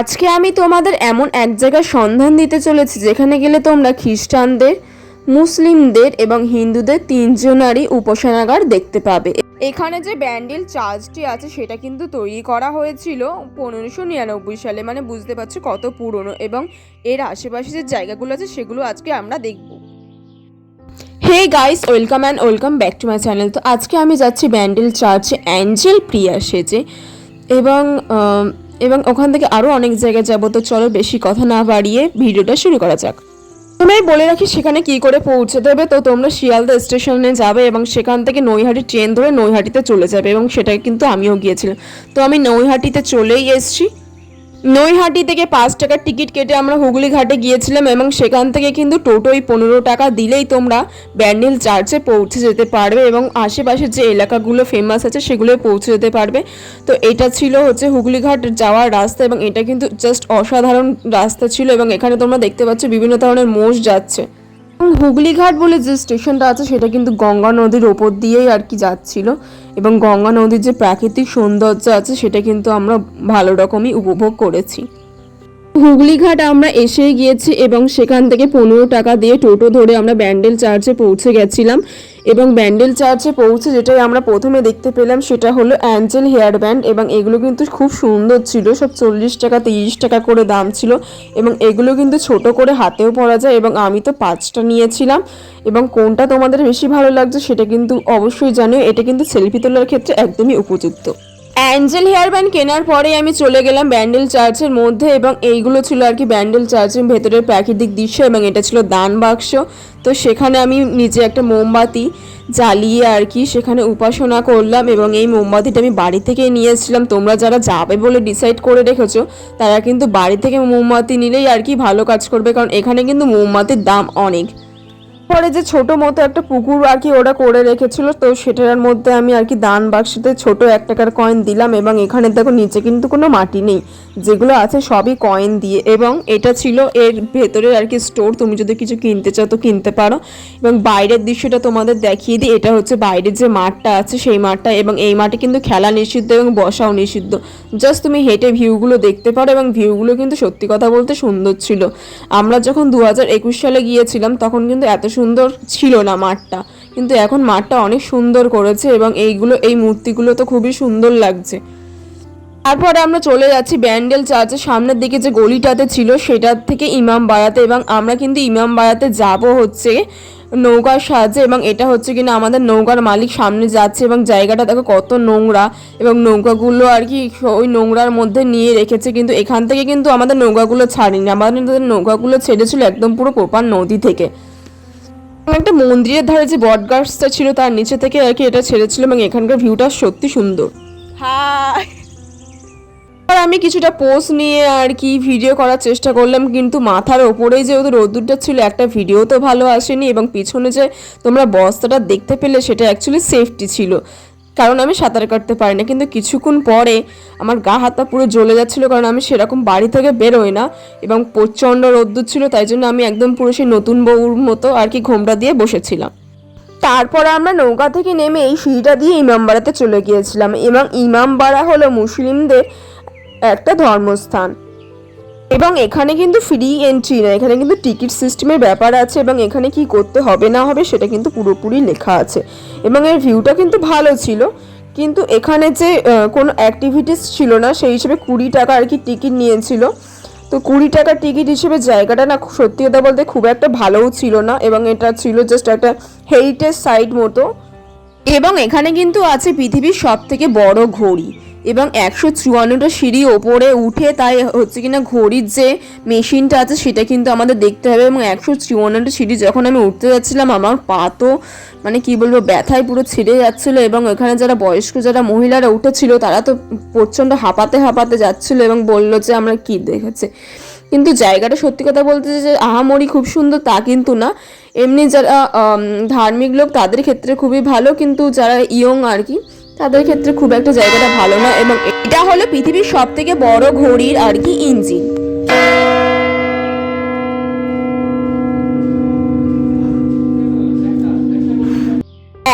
আজকে আমি তোমাদের এমন এক জায়গার সন্ধান দিতে চলেছি, যেখানে গেলে তোমরা খ্রিস্টানদের, মুসলিমদের এবং হিন্দুদের তিনজনারই উপাসনাগার দেখতে পাবে। এখানে যে ব্যান্ডেল চার্চটি আছে, সেটা কিন্তু তৈরি করা হয়েছিল পনেরোশো নিরানব্বই সালে মানে বুঝতে পারছ কত পুরনো, এবং এর আশেপাশে যে জায়গাগুলো আছে, সেগুলো আজকে আমরা দেখব। Hey guys, welcome and welcome back to my channel. তো আজকে আমি যাচ্ছি ব্যান্ডেল চার্চে অ্যাঞ্জেল প্রিয়া সেজে, এবং এবং ওখান থেকে আরও অনেক জায়গায় যাব, তো চলো বেশি কথা না বাড়িয়ে ভিডিওটা শুরু করা যাক। তোমায় বলে রাখি সেখানে কি করে পৌঁছে দেবে তো তোমরা শিয়ালদা স্টেশনে যাবে এবং সেখান থেকে নৈহাটি ট্রেন ধরে নৈহাটিতে চলে যাবে এবং সেটাকে কিন্তু আমিও গিয়েছিলাম। তো আমি নৈহাটিতে চলেই এসেছি। নৈহাটি থেকে পাঁচ টাকার টিকিট কেটে আমরা হুগলি ঘাটে গিয়েছিলাম এবং সেখান থেকে কিন্তু টোটোই পনেরো টাকা দিলেই তোমরা ব্যান্ডেল চার্চে পৌঁছে যেতে পারবে এবং আশেপাশের যে এলাকাগুলো ফেমাস আছে সেগুলোয় পৌঁছে যেতে পারবে। তো এটা ছিল হচ্ছে হুগলিঘাট যাওয়ার রাস্তা এবং এটা কিন্তু জাস্ট অসাধারণ রাস্তা ছিল এবং এখানে তোমরা দেখতে পাচ্ছ বিভিন্ন ধরনের মোষ যাচ্ছে। এবং হুগলি ঘাট বলে যে স্টেশনটা আছে, সেটা কিন্তু গঙ্গা নদীর ওপর দিয়েই আর কি যাচ্ছিল। এবং গঙ্গা নদীর যে প্রাকৃতিক সৌন্দর্য আছে, সেটা কিন্তু আমরা ভালো রকমই উপভোগ করেছি। হুগলি ঘাট আমরা এসে গিয়েছি এবং সেখান থেকে পনেরো টাকা দিয়ে টোটো ধরে আমরা ব্যান্ডেল চার্চে পৌঁছে গেছিলাম এবং ব্যান্ডেল চার্চে পৌঁছে যেটাই আমরা প্রথমে দেখতে পেলাম সেটা হলো অ্যাঞ্জেল হেয়ার ব্যান্ড এবং এগুলো কিন্তু খুব সুন্দর ছিল, সব চল্লিশ টাকা, তিরিশ টাকা করে দাম ছিল এবং এগুলো কিন্তু ছোট করে হাতেও পরা যায় এবং আমি তো পাঁচটা নিয়েছিলাম এবং কোনটা তোমাদের বেশি ভালো লাগছে সেটা কিন্তু অবশ্যই জানিও, এটা কিন্তু সেলফি তোলার ক্ষেত্রে একদমই উপযুক্ত। অ্যাঞ্জেল হেয়ার ব্যান্ড কেনার পরেই আমি চলে গেলাম ব্যান্ডেল চার্চের মধ্যে এবং এইগুলো ছিল আর কি ব্যান্ডেল চার্চের ভেতরের প্রাকৃতিক দৃশ্য এবং এটা ছিল দান বাক্স। তো সেখানে আমি নিজে একটা মোমবাতি জ্বালিয়ে আর কি সেখানে উপাসনা করলাম এবং এই মোমবাতিটা আমি বাড়ি থেকে নিয়েছিলাম তোমরা যারা যাবে বলে ডিসাইড করে রেখেছো, তারা কিন্তু বাড়ি থেকে মোমবাতি নিলেই আর কি ভালো কাজ করবে। কারণ এখানে কিন্তু মোমবাতির দাম অনেক। পরে যে ছোট মতো একটা পুকুর আর কি ওরা করে রেখেছিল, তো সেটার মধ্যে আমি আর কি দান বাক্সতে ছোট এক টাকার কয়েন দিলাম এবং এখানে দেখো নিচে কিন্তু কোনো মাটি নেই, যেগুলো আছে সবই কয়েন দিয়ে এবং এটা ছিল এর ভেতরে আর কি স্টোর তুমি যদি কিছু কিনতে চাও তো কিনতে পারো এবং বাইরের দৃশ্যটা তোমাদের দেখিয়ে দিই, এটা হচ্ছে বাইরের যে মাঠটা আছে সেই মাঠটা এবং এই মাঠে কিন্তু খেলা নিষিদ্ধ এবং বসাও নিষিদ্ধ জাস্ট তুমি হেঁটে ভিউগুলো দেখতে পারো এবং ভিউগুলো কিন্তু সত্যি কথা বলতে সুন্দর ছিল, আমরা যখন দু হাজার একুশ সালে গিয়েছিলাম তখন কিন্তু এত সুন্দর ছিল না মাঠটা। কিন্তু এখন মাঠটা অনেক সুন্দর করেছে এবং এইগুলো, এই মূর্তিগুলো তো খুবই সুন্দর লাগছে। তারপরে আমরা চলে যাচ্ছি ব্যান্ডেল চার্চের সামনের দিকে যে গলিটাতে ছিল, সেটার থেকে ইমাম বাড়াতে এবং আমরা কিন্তু ইমাম বাড়াতে যাব হচ্ছে নৌকার সাহায্যে এবং এটা হচ্ছে কিনা আমাদের নৌকার মালিক সামনে যাচ্ছে এবং জায়গাটা দেখো কত নোংরা এবং নৌকাগুলো আর কি ওই নোংরার মধ্যে নিয়ে রেখেছে, কিন্তু এখান থেকে কিন্তু আমাদের নৌকাগুলো ছাড়িনি। আমাদের নৌকাগুলো ছেড়েছিল একদম পুরো কোপার নদী থেকে। একটা মন্দিরের ধারে যে বট গাছটা ছিল তার নিচে থেকে আর কি এটা ছেড়েছিল এবং এখানকার ভিউটা সত্যি সুন্দর। হাই। আর আমি কিছুটা পোস্ট নিয়ে আর কি ভিডিও করার চেষ্টা করলাম কিন্তু মাথার ওপরেই যেহেতু রোদ্দুরটা ছিল একটা ভিডিও তো ভালো আসেনি এবং পিছনে যে তোমরা বস্তাটা দেখতে পেলে সেটা অ্যাকচুয়ালি সেফটি ছিল। কারণ আমি সাঁতার কাটতে পারি না। কিন্তু কিছুক্ষণ পরে আমার গা হাতটা পুরো জ্বলে যাচ্ছিল কারণ আমি সেরকম বাড়ি থেকে বেরোই না এবং প্রচণ্ড রোদ্দুর ছিল, তাই জন্য আমি একদম পুরো সেই নতুন বউর মতো আর কি ঘোমটা দিয়ে বসেছিলাম। তারপর আমরা নৌকা থেকে নেমে এই সিঁড়িটা দিয়ে ইমামবাড়াতে চলে গিয়েছিলাম এবং ইমামবাড়া হলো মুসলিমদের একটা ধর্মস্থান। এবং এখানে কিন্তু ফ্রি এন্ট্রি না, এখানে কিন্তু টিকিট সিস্টেমের ব্যাপার আছে এবং এখানে কি করতে হবে না হবে সেটা কিন্তু পুরোপুরি লেখা আছে। এবং এর ভিউটা কিন্তু ভালো ছিল, কিন্তু এখানে যে কোনো অ্যাক্টিভিটিস ছিল না, সেই হিসেবে কুড়ি টাকা আর কি টিকিট নিয়েছিল। তো কুড়ি টাকার টিকিট হিসেবে জায়গাটা না সত্যি কথা বলতে খুব একটা ভালোও ছিল না, এবং এটা ছিল জাস্ট একটা হেরিটেজ সাইট মতো। এবং এখানে কিন্তু আছে পৃথিবীর সব থেকে বড় ঘড়ি এবং একশো চুয়ান্নটা সিঁড়ি ওপরে উঠে তাই হচ্ছে কিনা ঘড়ির যে মেশিনটা আছে সেটা কিন্তু আমাদের দেখতে হবে এবং একশো চুয়ান্নটা সিঁড়ি যখন আমি উঠতে যাচ্ছিলাম আমার পা তো মানে কি বলব, ব্যথায় পুরো ছিঁড়ে যাচ্ছিল এবং এখানে যারা বয়স্ক যারা মহিলারা উঠেছিল তারা তো প্রচণ্ড হাঁপাতে হাঁপাতে যাচ্ছিল এবং বলল যে আমরা কি দেখেছি। কিন্তু জায়গাটা সত্যি কথা বলতে যে আহামরি খুব সুন্দর তা কিন্তু না। এমনি যারা ধার্মিক লোক তাদের ক্ষেত্রে খুবই ভালো, কিন্তু যারা ইয়ং আর কি, তাদের ক্ষেত্রে খুব একটা জায়গাটা ভালো না। এবং এটা হলো পৃথিবীর সব থেকে বড় ঘড়ির আর কি ইঞ্জিন।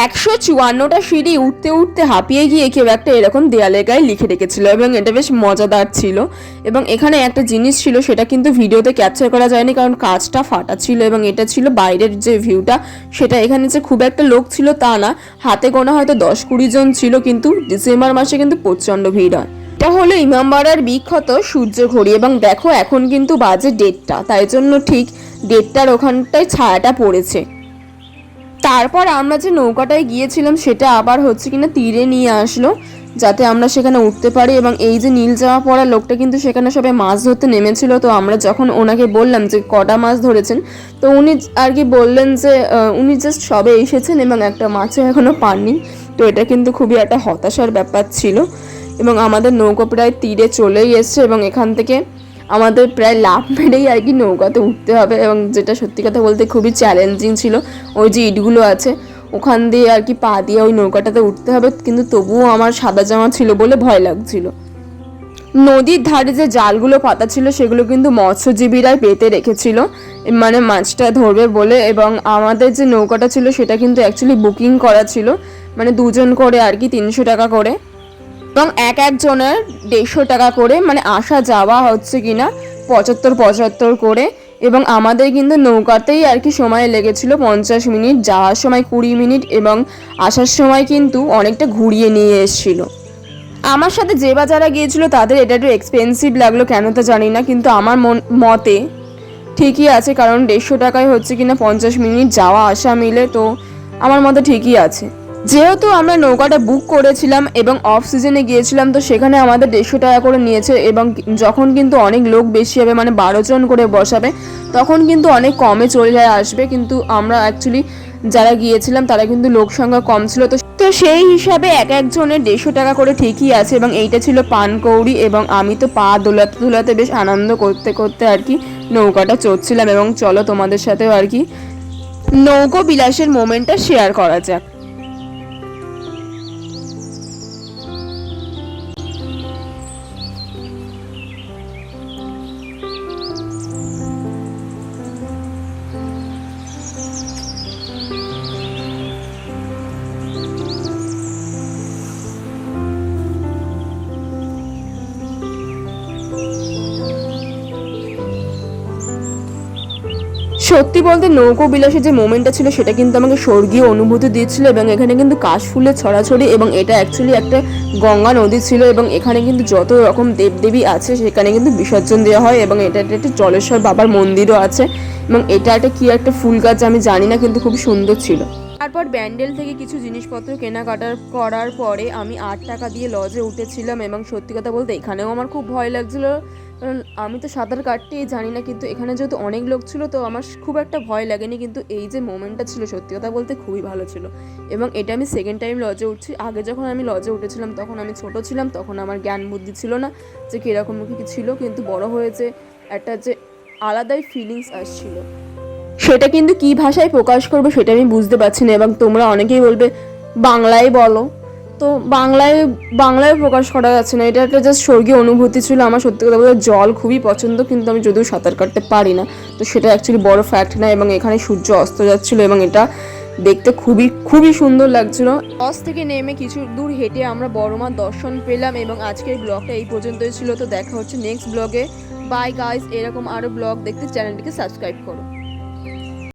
একশো চুয়ান্নটা সিঁড়ি উঠতে উঠতে হাঁপিয়ে গিয়ে কেউ একটা এরকম দেয়ালের গায়ে লিখে রেখেছিল এবং এটা বেশ মজাদার ছিল। এবং এখানে একটা জিনিস ছিল, সেটা কিন্তু ভিডিওতে ক্যাপচার করা যায়নি কারণ কাজটা ফাটা ছিল এবং এটা ছিল বাইরের যে ভিউটা সেটা এখানে যে খুব একটা লোক ছিল তা না। হাতে গোনা হয়তো দশ কুড়ি জন ছিল কিন্তু ডিসেম্বর মাসে কিন্তু প্রচণ্ড ভিড় হয়। এটা হলো ইমামবাড়ার বিখ্যাত সূর্য ঘড়ি এবং দেখো এখন কিন্তু বাজে ডেটটা তাই জন্য ঠিক ডেটটার ওখানটায় ছায়াটা পড়েছে। তারপর আমরা যে নৌকাটায় গিয়েছিলাম, সেটা আবার হচ্ছে কিনা তীরে নিয়ে আসলো, যাতে আমরা সেখানে উঠতে পারি এবং এই যে নীল জামা পরা লোকটা কিন্তু সেখানে সবাই মাছ ধরতে নেমেছিল। তো আমরা যখন ওনাকে বললাম যে কটা মাছ ধরেছেন, তো উনি আর কি বললেন যে উনি জাস্ট সবে এসেছেন এবং একটা মাছও এখনও পাননি। তো এটা কিন্তু খুবই একটা হতাশার ব্যাপার ছিল এবং আমাদের নৌকো প্রায় তীরে চলেই এসছে এবং এখান থেকে আমাদের প্রায় লাভ মেরেই আর কি নৌকাতে উঠতে হবে এবং যেটা সত্যি কথা বলতে খুবই চ্যালেঞ্জিং ছিল, ওই যে ইটগুলো আছে, ওখান দিয়ে আর কি পা দিয়ে ওই নৌকাটাতে উঠতে হবে, কিন্তু তবুও আমার সাদা জামা ছিল বলে ভয় লাগছিল। নদীর ধারে যে জালগুলো পাতা ছিল, সেগুলো কিন্তু মৎস্যজীবীরাই পেতে রেখেছিল মানে মাছটা ধরবে বলে এবং আমাদের যে নৌকাটা ছিল, সেটা কিন্তু অ্যাকচুয়ালি বুকিং করা ছিল মানে দুজন করে আর কি তিনশো টাকা করে। এবং এক একজনের দেড়শো টাকা করে মানে আসা যাওয়া হচ্ছে কিনা, পঁচাত্তর পঁচাত্তর করে। এবং আমাদের কিন্তু নৌকাতেই আর কি সময় লেগেছিল, পঞ্চাশ মিনিট, যাওয়ার সময় কুড়ি মিনিট এবং আসার সময় কিন্তু অনেকটা ঘুরিয়ে নিয়ে এসেছিল। আমার সাথে যে বা যারা গিয়েছিল, তাদের এটা একটু এক্সপেন্সিভ লাগল, কেন তো জানি না, কিন্তু আমার মন, মতে ঠিকই আছে, কারণ দেড়শো টাকায় হচ্ছে কিনা পঞ্চাশ মিনিট যাওয়া, আসা মিলে, তো আমার মতে ঠিকই আছে। যেহেতু আমরা নৌকাটা বুক করেছিলাম এবং অফ সিজনে গিয়েছিলাম, তো সেখানে আমাদের দেড়শো টাকা করে নিয়েছে এবং যখন কিন্তু অনেক লোক বেশি হবে মানে বারো জন করে বসাবে, তখন কিন্তু অনেক কমে চলে যায়, আসবে। কিন্তু আমরা অ্যাকচুয়ালি যারা গিয়েছিলাম, তারা কিন্তু লোক সংখ্যা কম ছিল। তো তো সেই হিসাবে এক একজনের দেড়শো টাকা করে ঠিকই আছে এবং এইটা ছিল পানকৌড়ি এবং আমি তো পা দোলাতে দোলাতে বেশ আনন্দ করতে করতে আর কি নৌকাটা চড়ছিলাম এবং চলো তোমাদের সাথেও আর কি নৌকো বিলাসের মোমেন্টটা শেয়ার করা যাক। সত্যি বলতে নৌকো বিলাসের যে মোমেন্টটা ছিল, সেটা কিন্তু আমাকে স্বর্গীয় অনুভূতি দিচ্ছিল এবং এখানে কিন্তু কাশফুলের ছড়াছড়ি এবং এটা অ্যাকচুয়ালি একটা গঙ্গা নদী ছিল এবং এখানে কিন্তু যত রকম দেবদেবী আছে, সেখানে কিন্তু বিসর্জন দেওয়া হয় এবং এটা একটা জলেশ্বর বাবার মন্দিরও আছে এবং এটা একটা কি একটা ফুল গাছ আমি জানি না, কিন্তু খুব সুন্দর ছিল। তারপর ব্যান্ডেল থেকে কিছু জিনিসপত্র কেনাকাটার করার পরে আমি আট টাকা দিয়ে লজে উঠেছিলাম এবং সত্যি কথা বলতে এখানেও আমার খুব ভয় লাগছিল। আমি তো সাঁতার কাটতেই জানি না, কিন্তু এখানে যেহেতু অনেক লোক ছিল, তো আমার খুব একটা ভয় লাগেনি, কিন্তু এই যে মোমেন্টটা ছিল, সত্যি কথা বলতে খুবই ভালো ছিল। এবং এটা আমি সেকেন্ড টাইম লজে উঠছি। আগে যখন আমি লজে উঠেছিলাম, তখন আমি ছোট ছিলাম, তখন আমার জ্ঞান বুদ্ধি ছিল না যে কীরকম কি ছিল, কিন্তু বড় হয়েছে একটা যে আলাদাই ফিলিংস আসছিল। সেটা কিন্তু কি ভাষায় প্রকাশ করব, সেটা আমি বুঝতে পারছি না, এবং তোমরা অনেকেই বলবে, বাংলায় বলো। তো বাংলায় বাংলায় প্রকাশ করা যাচ্ছে না। এটা একটা জাস্ট স্বর্গীয় অনুভূতি ছিল। আমার সত্যি কথা বলতে জল খুবই পছন্দ, কিন্তু আমি যদিও সাঁতার কাটতে পারি না, তো সেটা অ্যাকচুয়ালি বড় ফ্যাক্ট না এবং এখানে সূর্য অস্ত যাচ্ছিল এবং এটা দেখতে খুবই খুবই সুন্দর লাগছিল। লস থেকে নেমে কিছু দূর হেঁটে আমরা বড়মার দর্শন পেলাম এবং আজকের ব্লগটা এই পর্যন্তই ছিল। তো দেখা হচ্ছে নেক্সট ব্লগে। বাই গাইস এরকম আরও ব্লগ দেখতে চ্যানেলটিকে সাবস্ক্রাইব করো।